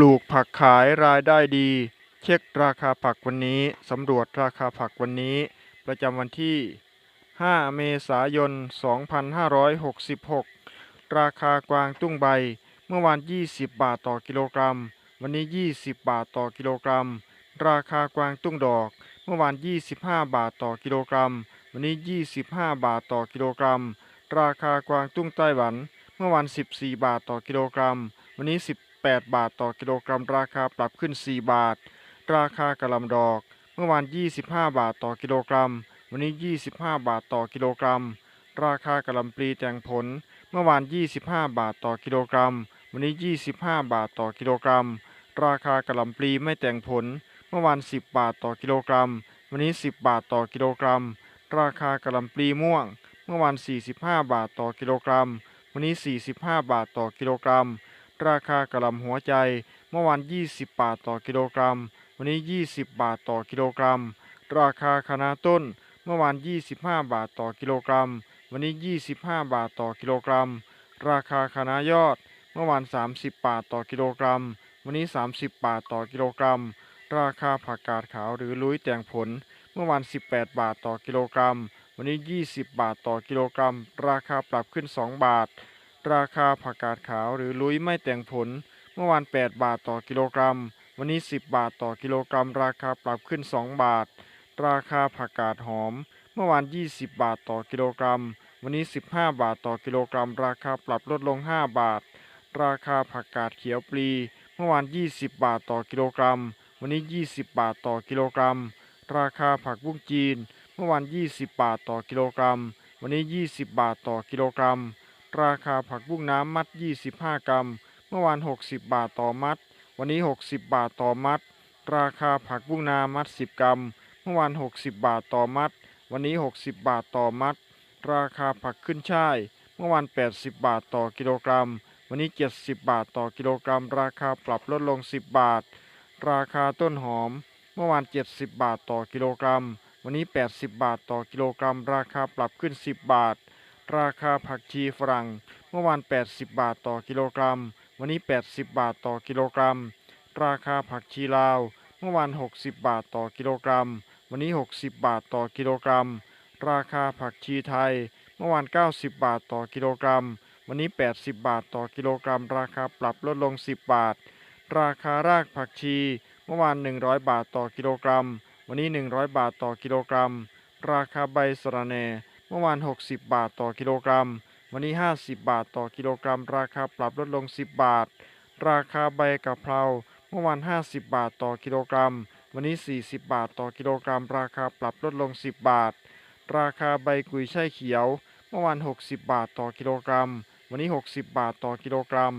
ลูกผักขายรายได้ดี เช็คราคาผักวันนี้สำรวจราคาผักวันนี้ ประจำวันที่ 5 เมษายน 2566 ราคากวางตุ้งใบ เมื่อวาน 20 บาทต่อกิโลกรัม วันนี้ 20 บาทต่อกิโลกรัม ราคากวางตุ้งดอก เมื่อวาน 25 บาทต่อกิโลกรัม วันนี้ 25 บาทต่อกิโลกรัม ราคากวางตุ้งไต้หวัน เมื่อวาน 14 บาทต่อกิโลกรัม วันนี้ 8 บาทต่อกิโลกรัม ราคาปรับขึ้น 4 บาท ราคากระหลำดอก เมื่อวาน 25 บาทต่อกิโลกรัม วันนี้ 25 บาทต่อกิโลกรัม ราคากระหลำปลีแตงผล เมื่อวาน 25 บาทต่อกิโลกรัม วันนี้ 25 บาทต่อกิโลกรัม ราคากระหลำปลีไม่แตงผล เมื่อวาน 10 บาทต่อกิโลกรัม วันนี้ 10 บาทต่อกิโลกรัม ราคากระหลำปลีม่วง เมื่อวาน 45 บาทต่อกิโลกรัม วันนี้ 45 บาทต่อกิโลกรัม ราคากระหลำหัวใจ เมื่อวาน 20 บาทต่อกิโลกรัม วันนี้ 20 บาทต่อกิโลกรัม ราคาคะน้าต้น เมื่อวาน 25 บาทต่อกิโลกรัม วันนี้ 25 บาทต่อกิโลกรัม ราคาคะน้ายอด เมื่อวาน 30 บาทต่อกิโลกรัม วันนี้ 30 บาทต่อกิโลกรัม ราคาผักกาดขาวหรือลุยแตงผล เมื่อวาน 18 บาทต่อกิโลกรัม วันนี้ 20 บาทต่อกิโลกรัม ราคาปรับขึ้น 2 บาท ราคาผักกาดขาวหรือลุยไม่แต่งผล เมื่อวาน 8 บาทต่อกิโลกรัม วันนี้ 10 บาทต่อกิโลกรัม ราคาปรับขึ้น 2 บาท ราคาผักกาดหอม เมื่อวาน 20 บาทต่อกิโลกรัม วันนี้ 15 บาทต่อกิโลกรัม ราคาปรับลดลง 5 บาท ราคาผักกาดเขียวปลี เมื่อวาน 20 บาทต่อกิโลกรัม วันนี้ 20 บาทต่อกิโลกรัม ราคาผักบุ้งจีน เมื่อวาน 20 บาทต่อกิโลกรัม วันนี้ 20 บาทต่อกิโลกรัม ราคาผักบุ้งน้ำมัด 25 กรัม เมื่อวาน 60 บาทต่อมัด วันนี้ 60 บาทต่อมัด ราคาผักบุ้งนามัด 10 กรัม เมื่อวาน 60 บาทต่อมัด วันนี้ 60 บาทต่อมัด ราคาผักขึ้นช่าย เมื่อวาน 80 บาทต่อกิโลกรัม วันนี้ 70 บาทต่อกิโลกรัม ราคาปรับลดลง 10 บาท ราคาต้นหอม เมื่อวาน 70 บาทต่อกิโลกรัม วันนี้ 80 บาทต่อกิโลกรัม ราคาปรับขึ้น 10 บาท ราคาผักชีฝรั่งเมื่อวาน 80 บาทต่อกิโลกรัม วันนี้ 80 บาทต่อกิโลกรัม ราคาผักชีลาว เมื่อวาน 60 บาทต่อกิโลกรัม วันนี้ 60 บาทต่อกิโลกรัม ราคาผักชีไทย เมื่อวาน 90 บาทต่อกิโลกรัม วันนี้ 80 บาทต่อกิโลกรัม ราคาปรับลดลง 10 บาท ราคารากผักชี เมื่อวาน 100 บาทต่อกิโลกรัม วันนี้ 100 บาทต่อกิโลกรัม ราคาใบสะระแหน่ เมื่อวาน 60 บาทต่อกิโลกรัม วันนี้ 50 บาทต่อกิโลกรัม ราคาปรับลดลง 10 บาท ราคาใบกะเพราเมื่อวาน 50 บาทต่อกิโลกรัม วันนี้ 40 บาทต่อกิโลกรัม ราคาปรับลดลง 10 บาท ราคาใบกุยช่ายเขียว เมื่อวาน 60 บาทต่อกิโลกรัม วันนี้ 60 บาทต่อกิโลกรัม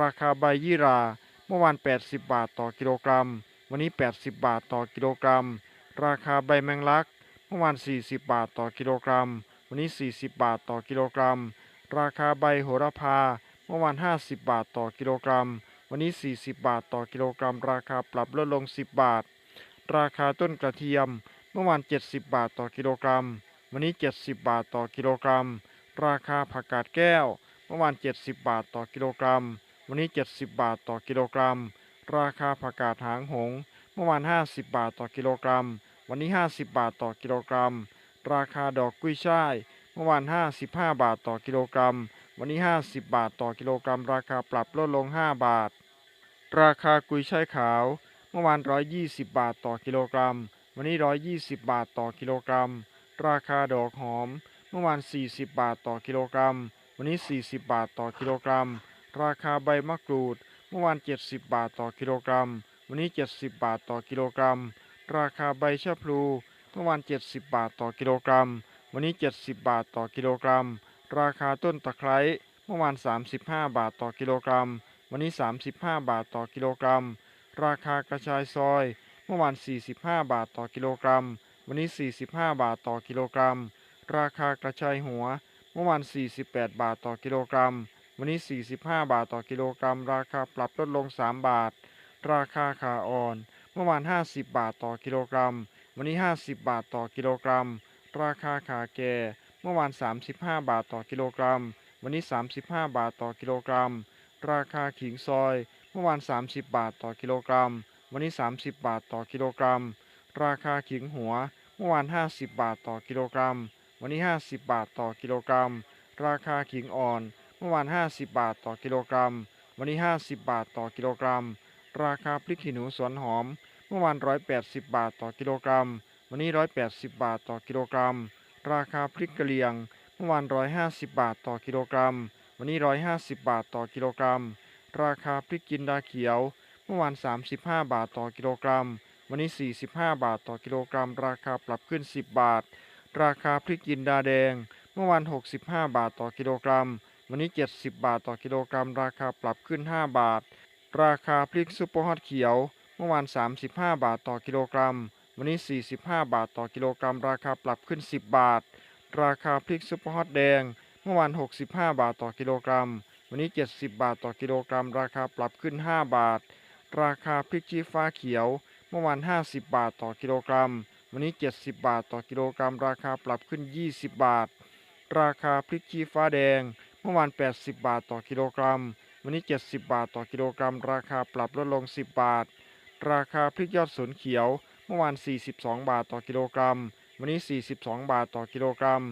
ราคาใบยี่รา เมื่อวาน 80 บาทต่อกิโลกรัม วันนี้ 80 บาทต่อกิโลกรัม ราคาใบแมงลัก เมื่อวาน 40 บาทต่อกิโลกรัม วันนี้ 40 บาทต่อกิโลกรัม ราคาใบโหระพา เมื่อวาน 50 บาทต่อกิโลกรัม วันนี้ 40 บาทต่อกิโลกรัม ราคาปรับลดลง 10 บาท ราคาต้นกระเทียม เมื่อวาน 70 บาทต่อกิโลกรัม วันนี้ 70 บาทต่อกิโลกรัม ราคาผักกาดแก้ว เมื่อวาน 70 บาทต่อกิโลกรัม วันนี้ 70 บาทต่อกิโลกรัม ราคาผักกาดหางหง เมื่อวาน 50 บาทต่อกิโลกรัม วันนี้ 50 บาทต่อกิโลกรัม ราคาดอกกุ้ยช่าย เมื่อวาน 55 บาทต่อกิโลกรัม วันนี้ 50 บาทต่อกิโลกรัม ราคาปรับลดลง 5 บาท ราคากุยช่ายขาว เมื่อวาน 120 บาทต่อกิโลกรัม วันนี้ 120 บาทต่อกิโลกรัม ราคาดอกหอม เมื่อวาน 40 บาทต่อกิโลกรัม วันนี้ 40 บาทต่อกิโลกรัม ราคาใบมะกรูด เมื่อวาน 70 บาทต่อกิโลกรัม วันนี้ 70 บาทต่อกิโลกรัม ราคาใบชะพลูเมื่อวาน 70 บาทต่อกิโลกรัม วันนี้ 70 บาทต่อกิโลกรัม ราคาต้นตะไคร้เมื่อวาน 35 บาทต่อกิโลกรัม วันนี้ 35 บาทต่อกิโลกรัม ราคากระชายซอย เมื่อวาน 45 บาทต่อกิโลกรัม วันนี้ 45 บาทต่อกิโลกรัม ราคากระชายหัว เมื่อวาน 48 บาทต่อกิโลกรัม วันนี้ 45 บาทต่อกิโลกรัม ราคาปรับลดลง 3 บาท ราคาขาอ่อน เมื่อวาน 50 บาทต่อกิโลกรัม วันนี้ 50 บาทต่อกิโลกรัม ราคาขาแก่ เมื่อวาน 35 บาทต่อกิโลกรัม วันนี้ 35 บาทต่อกิโลกรัม ราคาขิงซอย เมื่อวาน 30 บาทต่อกิโลกรัม วันนี้ 30 บาทต่อกิโลกรัม ราคาขิงหัว เมื่อวาน 50 บาทต่อกิโลกรัม วันนี้ 50 บาทต่อกิโลกรัม ราคาขิงอ่อน เมื่อวาน 50 บาทต่อกิโลกรัม วันนี้ 50 บาทต่อกิโลกรัม ราคาพริกขี้หนูสวนหอม เมื่อวาน180 บาทต่อกิโลกรัม วันนี้ 180 บาทต่อกิโลกรัม ราคาพริกกะเหรี่ยง เมื่อวาน150 บาทต่อกิโลกรัม วันนี้ 150 บาทต่อกิโลกรัม ราคาพริกจินดาเขียว เมื่อวาน 35 บาทต่อกิโลกรัม วันนี้ 45 บาทต่อกิโลกรัม ราคาปรับขึ้น 10 บาท ราคาพริกจินดาแดง เมื่อวาน 65 บาทต่อกิโลกรัม วันนี้ 70 บาทต่อกิโลกรัม ราคาปรับขึ้น 5 บาท ราคาพริกซุปเปอร์ฮอตเขียว เมื่อวาน 35 บาทต่อกิโลกรัม วันนี้ 45 บาทต่อกิโลกรัม ราคาปรับขึ้น 10 บาท ราคาพริกซุปเปอร์ฮอตแดง เมื่อวาน 65 บาทต่อกิโลกรัม วันนี้ 70 บาทต่อกิโลกรัม ราคาปรับขึ้น 5 บาท ราคาพริกชี้ฟ้าเขียว เมื่อวาน 50 บาทต่อกิโลกรัม วันนี้ 70 บาทต่อกิโลกรัม ราคาปรับขึ้น 20 บาท ราคาพริกชี้ฟ้าแดง เมื่อวาน 80 บาทต่อกิโลกรัม วันนี้ 70 บาทต่อกิโลกรัม ราคาปรับลดลง 10 บาท ราคาพริกยอดสนเขียว เมื่อวาน 42 บาทต่อกิโลกรัม วันนี้ 42 บาทต่อกิโลกรัม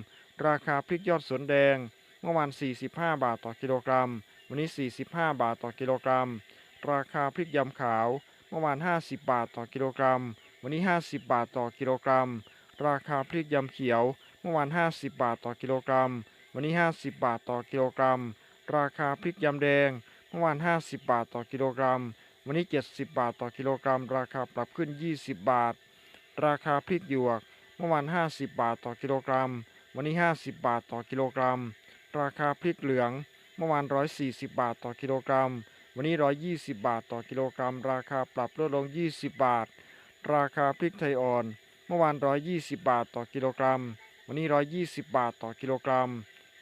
ราคาพริกยอดสนแดง เมื่อวาน 45 บาทต่อกิโลกรัม วันนี้ 45 บาทต่อกิโลกรัม ราคาพริกยำขาว เมื่อวาน 50 บาทต่อกิโลกรัม วันนี้ 50 บาทต่อกิโลกรัม ราคาพริกยำเขียว เมื่อวาน 50 บาทต่อกิโลกรัม วันนี้ 50 บาทต่อกิโลกรัม ราคาพริกยำแดงเมื่อวาน 50 บาทต่อกิโลกรัม วันนี้ 70 บาทต่อกิโลกรัม ราคาปรับขึ้น 20 บาท ราคาพริกหยวกเมื่อวาน 50 บาทต่อกิโลกรัม วันนี้ 50 บาทต่อกิโลกรัม ราคาพริกเหลืองเมื่อวาน 140 บาทต่อกิโลกรัม วันนี้ 120 บาทต่อกิโลกรัม ราคาปรับลดลง 20 บาท ราคาพริกไทยอ่อน เมื่อวาน 120 บาทต่อกิโลกรัม วันนี้ 120 บาทต่อกิโลกรัม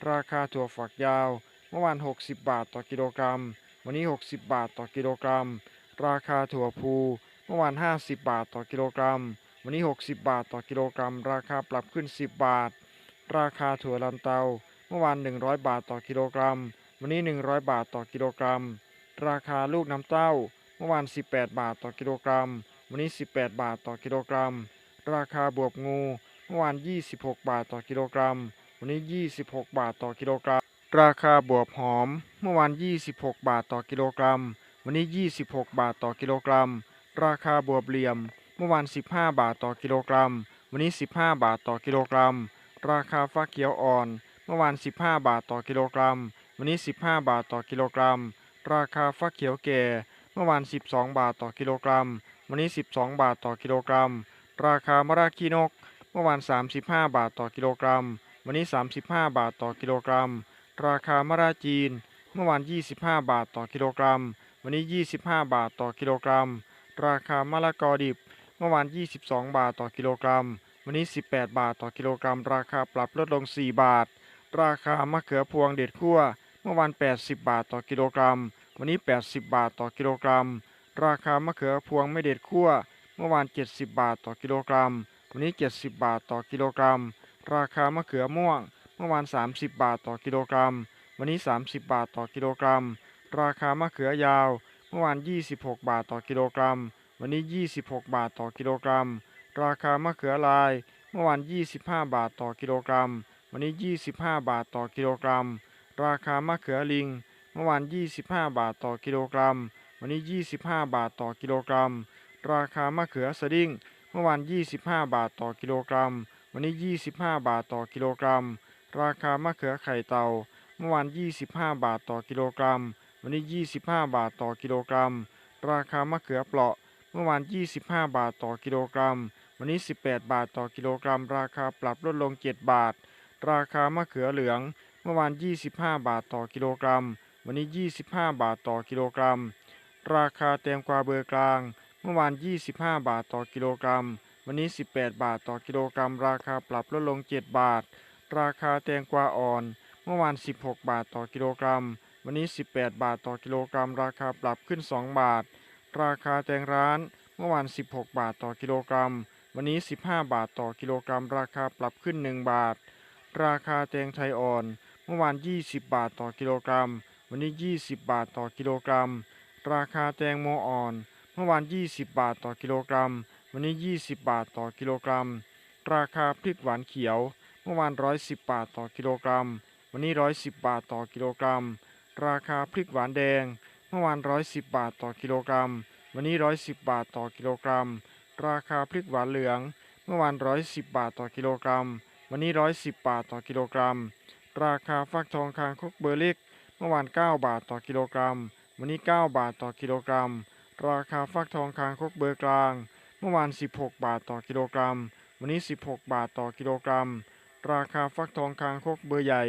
ราคาถั่วฝักยาว เมื่อวาน 60 บาทต่อกิโลกรัม วันนี้ 60 บาทต่อกิโลกรัม ราคาถั่วพูเมื่อวาน 50 บาทต่อกิโลกรัม วันนี้ 60 บาทต่อกิโลกรัม ราคาปรับขึ้น 10 บาท ราคาถั่วลันเตา เมื่อวาน 100 บาทต่อกิโลกรัม วันนี้ 100 บาทต่อกิโลกรัม ราคาลูกน้ำเต้า เมื่อวาน 18 บาทต่อกิโลกรัม วันนี้ 18 บาทต่อกิโลกรัม ราคาบวบงู เมื่อวาน 26 บาทต่อกิโลกรัม วันนี้ 26 บาทต่อกิโลกรัม ราคาบวบหอมเมื่อวาน 26 บาทต่อกิโลกรัม วันนี้ 26 บาทต่อกิโลกรัม ราคาบวบเหลี่ยม เมื่อวาน 15 บาทต่อกิโลกรัม วันนี้ 15 บาทต่อกิโลกรัม ราคาฟักเขียวอ่อน เมื่อวาน 15 บาทต่อกิโลกรัม วันนี้ 15 บาทต่อกิโลกรัม ราคาฟักเขียวแก่ เมื่อวาน 12 บาทต่อกิโลกรัม วันนี้ 12 บาทต่อกิโลกรัม ราคามะระขี้นก เมื่อวาน 35 บาทต่อกิโลกรัม วันนี้ 35 บาทต่อกิโลกรัม ราคามะระจีน เมื่อวาน 25 บาทต่อกิโลกรัม วันนี้ 25 บาทต่อกิโลกรัม ราคามะละกอดิบ เมื่อวาน 22 บาทต่อกิโลกรัม วันนี้ 18 บาทต่อกิโลกรัม ราคาปรับลดลง 4 บาท ราคามะเขือพวงเด็ดขั้ว เมื่อวาน 80 บาทต่อกิโลกรัม วันนี้ 80 บาทต่อกิโลกรัม ราคามะเขือพวงไม่เด็ดขั้ว เมื่อวาน 70 บาทต่อกิโลกรัม วันนี้ 70 บาทต่อกิโลกรัม ราคามะเขือม่วง มื่อวาน 30 บาทต่อกิโลกรัม วันนี้ 30 บาทต่อกิโลกรัม ราคามะเขือยาว เมื่อวาน 26 บาทต่อกิโลกรัม วันนี้ 26 บาทต่อกิโลกรัม ราคามะเขือลาย เมื่อวาน 25 บาทต่อกิโลกรัม วันนี้ 25 บาทต่อกิโลกรัม ราคามะเขือลิง เมื่อวาน 25 บาทต่อกิโลกรัม วันนี้ 25 บาทต่อกิโลกรัม ราคามะเขือสดิ้ง เมื่อวาน 25 บาทต่อกิโลกรัม วันนี้ 25 บาทต่อกิโลกรัม ราคามะเขือไข่เต่า เมื่อวาน 25 บาทต่อกิโลกรัม วันนี้ 25 บาทต่อกิโลกรัม ราคามะเขือเปราะ เมื่อวาน 25 บาทต่อกิโลกรัม วันนี้ 18 บาทต่อกิโลกรัม ราคาปรับลดลง 7 บาท ราคามะเขือเหลือง เมื่อวาน 25 บาทต่อกิโลกรัม วันนี้ 25 บาทต่อกิโลกรัม ราคาแตงกวาเบอร์กลาง เมื่อวาน 25 บาทต่อกิโลกรัม วันนี้ 18 บาทต่อกิโลกรัม ราคาปรับลดลง 7 บาท ราคาแตงกวาอ่อน เมื่อวาน 16 บาทต่อกิโลกรัม วันนี้ 18 บาทต่อกิโลกรัม ราคาปรับขึ้น 2 บาท ราคาแตงร้าน เมื่อวาน 16 บาทต่อกิโลกรัม วันนี้ 15 บาทต่อกิโลกรัม ราคาปรับขึ้น 1 บาท ราคาแตงไทยอ่อน เมื่อวาน 20 บาทต่อกิโลกรัม วันนี้ 20 บาทต่อกิโลกรัม ราคาแตงโมอ่อน เมื่อวาน 20 บาทต่อกิโลกรัม วันนี้ 20 บาทต่อกิโลกรัม ราคาพริกหวานเขียว เมื่อวาน110บาทต่อกิโลกรัม วันนี้110บาทต่อกิโลกรัม ราคาพริกหวานแดง เมื่อวาน110บาทต่อกิโลกรัม วันนี้110บาทต่อกิโลกรัม ราคาพริกหวานเหลือง เมื่อวาน110บาทต่อกิโลกรัม วันนี้110บาทต่อกิโลกรัม ราคาฟักทองคางคกเบอร์ล็กเมื่อวาน9บาทต่อกิโลกรัม วันนี้9บาทต่อกิโลกรัม ราคาฟักทองคางคกเบอร์กลาง เมื่อวาน 16 บาทต่อกิโลกรัม วันนี้ 16 บาทต่อกิโลกรัม ราคาฟักทองคางคกเบอร์ใหญ่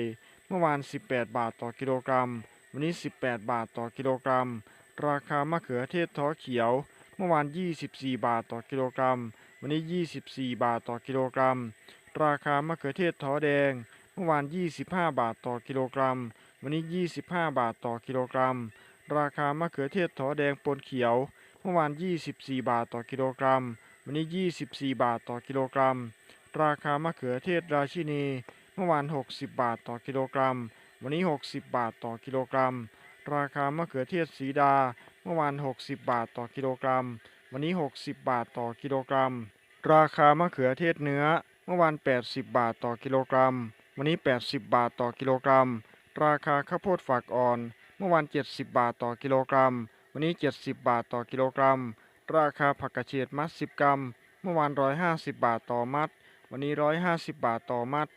เมื่อวาน 18 บาทต่อกิโลกรัม วันนี้ 18 บาทต่อกิโลกรัม ราคามะเขือเทศท้อเขียว เมื่อวาน 24 บาทต่อกิโลกรัม วันนี้ 24 บาทต่อกิโลกรัม ราคามะเขือเทศท้อแดง เมื่อวาน 25 บาทต่อกิโลกรัม วันนี้ 25 บาทต่อกิโลกรัม ราคามะเขือเทศท้อแดงปนเขียว เมื่อวาน 24 บาทต่อกิโลกรัม วันนี้ 24 บาทต่อกิโลกรัม ราคามะเขือเทศราชินี เมื่อวาน 60 บาทต่อกิโลกรัม วันนี้ 60 บาทต่อกิโลกรัม ราคามะเขือเทศสีดา เมื่อวาน 60 บาทต่อกิโลกรัม วันนี้ 60 บาทต่อกิโลกรัม ราคามะเขือเทศเนื้อ เมื่อวาน 80 บาทต่อกิโลกรัม วันนี้ 80 บาทต่อกิโลกรัม ราคาข้าวโพดฝักอ่อน เมื่อวาน 70 บาทต่อกิโลกรัม วันนี้ 70 บาทต่อกิโลกรัม ราคาผักกระเฉดมัด 10 กรัม เมื่อวาน 150 บาทต่อมัด วันนี้ 150 บาทต่อมัด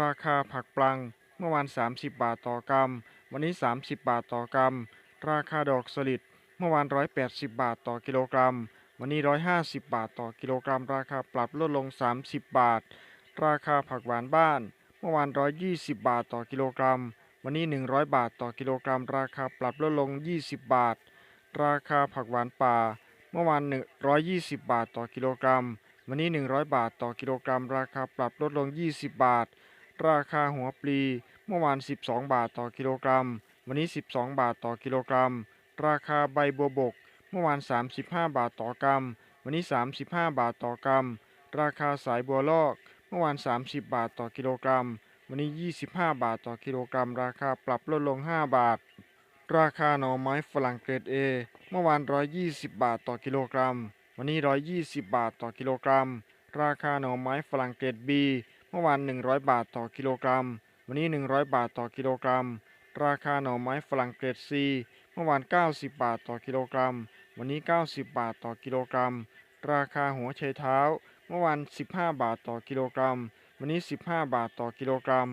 ราคาผักปลัง เมื่อวาน 30 บาทต่อกรัม วันนี้ 30 บาทต่อกรัม ราคาดอกสลิด เมื่อวาน 180 บาทต่อกิโลกรัม วันนี้ 150 บาทต่อกิโลกรัม ราคาปรับลดลง 30 บาท ราคาผักหวานบ้าน เมื่อวาน 120 บาทต่อกิโลกรัม วันนี้ 100 บาทต่อกิโลกรัม ราคาปรับลดลง 20 บาท ราคาผักหวานป่า เมื่อวาน 120 บาทต่อกิโลกรัม วันนี้ 100 บาทต่อกิโลกรัม ราคาปรับลดลง 20 บาท ราคาหัวปลีเมื่อวาน 12 บาทต่อกิโลกรัม วันนี้ 12 บาทต่อกิโลกรัม ราคาใบบัวบก เมื่อวาน 35 บาทต่อกรัม วันนี้ 35 บาทต่อกรัม ราคาสายบัวลอก เมื่อวาน 30 บาทต่อกิโลกรัม วันนี้ 25 บาทต่อกิโลกรัม ราคาปรับลดลง 5 บาท ราคาหน่อไม้ฝรั่งเกรด A เมื่อวาน 120 บาทต่อกิโลกรัม วันนี้ 120 บาทต่อกิโลกรัม ราคาหน่อไม้ฝรั่งเกรด B เมื่อวาน 100 บาทต่อกิโลกรัม วันนี้ 100 บาทต่อกิโลกรัม ราคาหน่อไม้ฝรั่งเกรด C เมื่อวาน 90 บาทต่อกิโลกรัม วันนี้ 90 บาทต่อกิโลกรัม ราคาหัวไชเท้า เมื่อวาน 15 บาทต่อกิโลกรัม วันนี้ 15 บาทต่อกิโลกรัม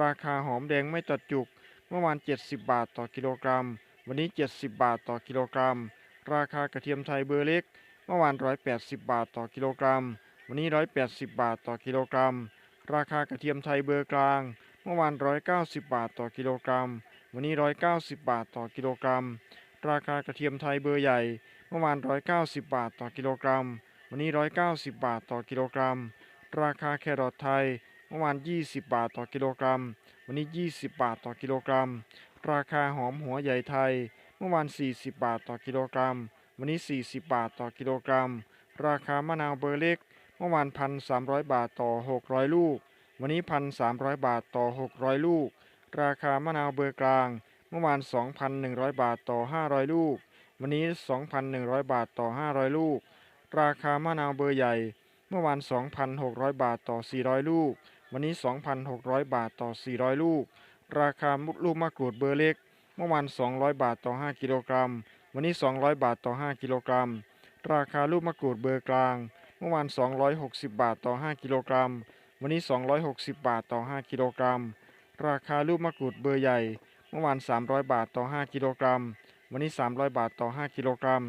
ราคาหอมแดงไม่ตัดจุก เมื่อวาน 70 บาทต่อกิโลกรัม วันนี้ 70 บาทต่อกิโลกรัม ราคากระเทียมไทยเบอร์เล็ก เมื่อวาน 180 บาทต่อกิโลกรัม วันนี้ 180 บาทต่อกิโลกรัม ราคากระเทียมไทยเบอร์กลาง เมื่อวาน 190 บาทต่อกิโลกรัม วันนี้ 190 บาทต่อกิโลกรัม ราคากระเทียมไทยเบอร์ใหญ่ เมื่อวาน 190 บาทต่อกิโลกรัม วันนี้ 190 บาทต่อกิโลกรัม ราคาแครอทไทย เมื่อวาน 20 บาทต่อกิโลกรัม วันนี้ 20 บาทต่อกิโลกรัม ราคาหอมหัวใหญ่ไทย เมื่อวาน 40 บาทต่อกิโลกรัม วันนี้ 40 บาทต่อกิโลกรัม ราคามะนาวเบอร์เล็ก เมื่อวาน1,300 บาทต่อ 600 ลูก วันนี้ 1,300 บาทต่อ 600 ลูก ราคามะนาวเบอร์กลาง เมื่อวาน 2,100 บาทต่อ 500 ลูก วันนี้ 2,100 บาทต่อ 500 ลูก ราคามะนาวเบอร์ใหญ่ เมื่อวาน 2,600 บาทต่อ 400 ลูก วันนี้ 2,600 บาทต่อ 400 ลูก ราคาลูกมะกรูดเบอร์เล็ก เมื่อวาน 200 บาทต่อ 5 กิโลกรัม วันนี้ 200 บาทต่อ 5 กิโลกรัม ราคาลูกมะกรูดเบอร์กลาง เมื่อวาน 260 บาทต่อ 5 กิโลกรัม วันนี้ 260 บาทต่อ 5 กิโลกรัม ราคาลูกมะกรูดเบอร์ใหญ่ เมื่อวาน 300 บาทต่อ 5 กิโลกรัม วันนี้ 300 บาทต่อ 5 กิโลกรัม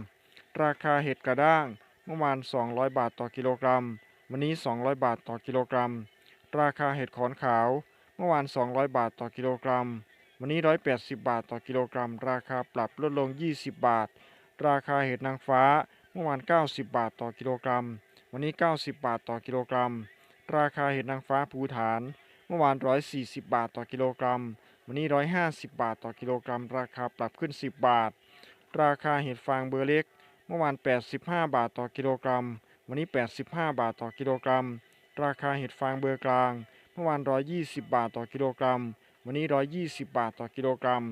ราคาเห็ดกระด้าง เมื่อวาน 200 บาทต่อกิโลกรัม วันนี้ 200 บาทต่อกิโลกรัม ราคาเห็ดขอนขาว เมื่อวาน 200 บาทต่อกิโลกรัม วันนี้ 180 บาทต่อกิโลกรัม ราคาปรับลดลง 20 บาท ราคาเห็ดนางฟ้าเมื่อวาน 90 บาทต่อกิโลกรัม วันนี้ 90 บาทต่อกิโลกรัม ราคาเห็ดนางฟ้าภูฐาน เมื่อวาน 140 บาทต่อกิโลกรัม วันนี้ 150 บาทต่อกิโลกรัม ราคาปรับขึ้น 10 บาท ราคาเห็ดฟางเบอร์เล็ก เมื่อวาน 85 บาทต่อกิโลกรัม วันนี้ 85 บาทต่อกิโลกรัม ราคาเห็ดฟางเบอร์กลาง เมื่อวาน 120 บาทต่อกิโลกรัม วันนี้ 120 บาทต่อกิโลกรัม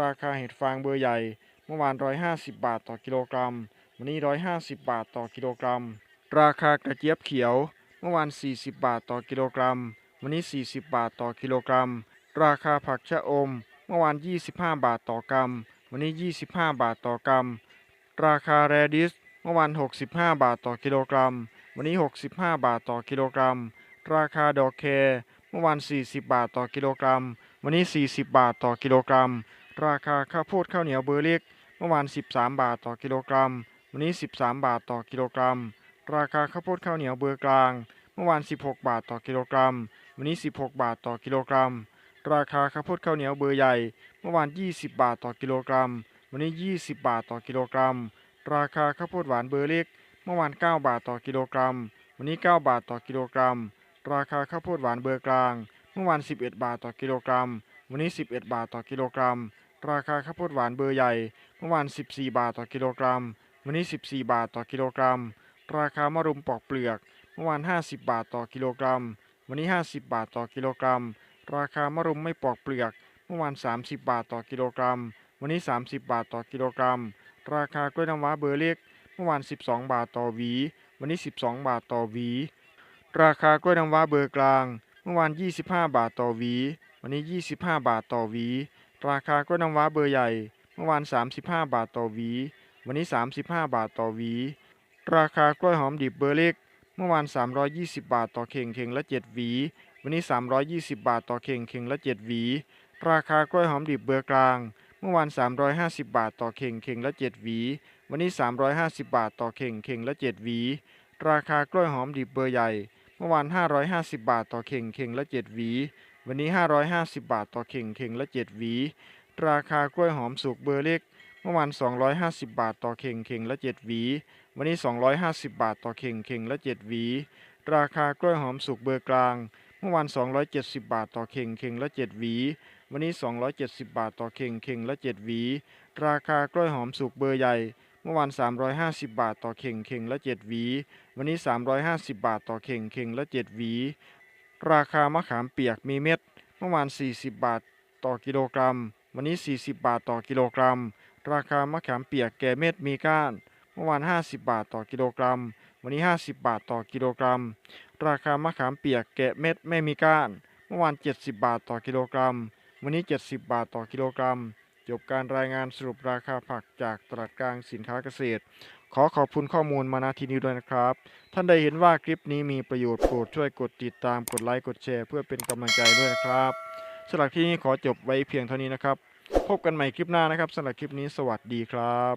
ราคาเห็ดฟางเบอร์ใหญ่ เมื่อวาน 150 บาทต่อกิโลกรัม วันนี้ 150 บาทต่อกิโลกรัม ราคากระเจี๊ยบเขียว เมื่อวาน 40 บาทต่อกิโลกรัม วันนี้ 40 บาทต่อกิโลกรัม ราคาผักชะอม เมื่อวาน 25 บาทต่อกรัม วันนี้ 25 บาทต่อกรัม ราคาแรดิส เมื่อวาน 65 บาทต่อกิโลกรัม วันนี้ 65 บาทต่อกิโลกรัม ราคาดอกแคร มื่อวาน 40 บาทต่อกิโลกรัม วันนี้ 40 บาทต่อกิโลกรัม ราคาข้าวโพดข้าวเหนียวเบอร์เล็ก เมื่อวาน 13 บาทต่อกิโลกรัม วันนี้ 13 บาทต่อกิโลกรัม ราคาข้าวโพดข้าวเหนียวเบอร์กลาง เมื่อวาน 16 บาทต่อกิโลกรัม วันนี้ 16 บาทต่อกิโลกรัม ราคาข้าวโพดข้าวเหนียวเบอร์ใหญ่ เมื่อวาน 20 บาทต่อกิโลกรัม วันนี้ 20 บาทต่อกิโลกรัม ราคาข้าวโพดหวานเบอร์เล็ก เมื่อวาน 9 บาทต่อกิโลกรัม วันนี้ 9 บาทต่อกิโลกรัม ราคาข้าวโพดหวานเบอร์กลาง เมื่อวาน 11 บาทต่อกิโลกรัม วันนี้ 11 บาทต่อกิโลกรัม ราคาข้าวโพดหวานเบอร์ใหญ่ เมื่อวาน 14 บาทต่อกิโลกรัม วันนี้ 14 บาทต่อกิโลกรัม ราคามะรุมปอกเปลือก เมื่อวาน 50 บาทต่อกิโลกรัม วันนี้ 50 บาทต่อกิโลกรัม ราคามะรุมไม่ปอกเปลือก เมื่อวาน 30 บาทต่อกิโลกรัม วันนี้ 30 บาทต่อกิโลกรัม ราคากล้วยน้ำว้าเบอร์เล็ก เมื่อวาน 12 บาทต่อหวี วันนี้ 12 บาทต่อหวี ราคากล้วยน้ำว้าเบอร์กลาง เมื่อวาน 25 บาทต่อหวี วันนี้ 25 บาทต่อหวี ราคากล้วยน้ำว้าเบอร์ใหญ่ เมื่อวาน 35 บาทต่อหวี วันนี้ 35 บาทต่อหวี ราคากล้วยหอมดิบเบอร์เล็ก เมื่อวาน 320 บาทต่อเข่งเข่งละ 7 หวี วันนี้ 320 บาทต่อเข่งเข่งละ 7 หวี ราคากล้วยหอมดิบเบอร์กลาง เมื่อวาน 350 บาทต่อเข่งเข่งละ 7 หวี วันนี้ 350 บาทต่อเข่งเข่งละ 7 หวี ราคากล้วยหอมดิบเบอร์ใหญ่ เมื่อวาน 550 บาทต่อเข่งเข่งละ 7 หวี วันนี้ 550 บาทต่อเข่งเข่งละ 7 หวี ราคากล้วยหอมสุกเบอร์เล็ก เมื่อวาน 250 บาทต่อเข่งเข่งละ 7 หวี วันนี้ 250 บาทต่อเข่งเข่งละ 7 หวี ราคากล้วยหอมสุกเบอร์กลาง เมื่อวาน 270 บาทต่อเข่งเข่งละ 7 หวี วันนี้ 270 บาทต่อเข่งเข่งละ 7 หวี ราคากล้วยหอมสุกเบอร์ใหญ่ เมื่อวาน 350 บาทต่อเข่งเข่งละ 7 หวี วันนี้ 350 บาทต่อเข่งเข่งละ 7 หวี ราคามะขามเปียกมีเม็ด เมื่อวาน 40 บาทต่อกิโลกรัม วันนี้ 40 บาทต่อกิโลกรัม ราคามะขามเปียกแก่เม็ดมีก้าน เมื่อวาน 50 บาทต่อกิโลกรัม วันนี้ 50 บาทต่อกิโลกรัม ราคามะขามเปียกแกะเม็ดไม่มีก้าน เมื่อวาน 70 บาทต่อกิโลกรัม วันนี้ 70 บาทต่อกิโลกรัม จบการรายงานสรุปราคาผักจากตลาดกลางสินค้าเกษตร ขอขอบคุณข้อมูลมาณที่นี้ด้วยนะครับ ท่านใดเห็นว่าคลิปนี้มีประโยชน์โปรดช่วยกดติดตามกดไลค์กดแชร์เพื่อเป็นกำลังใจด้วยนะครับสำหรับที่นี้ขอจบไว้เพียงเท่านี้นะครับ พบกันใหม่คลิปหน้านะครับสำหรับคลิปนี้สวัสดีครับ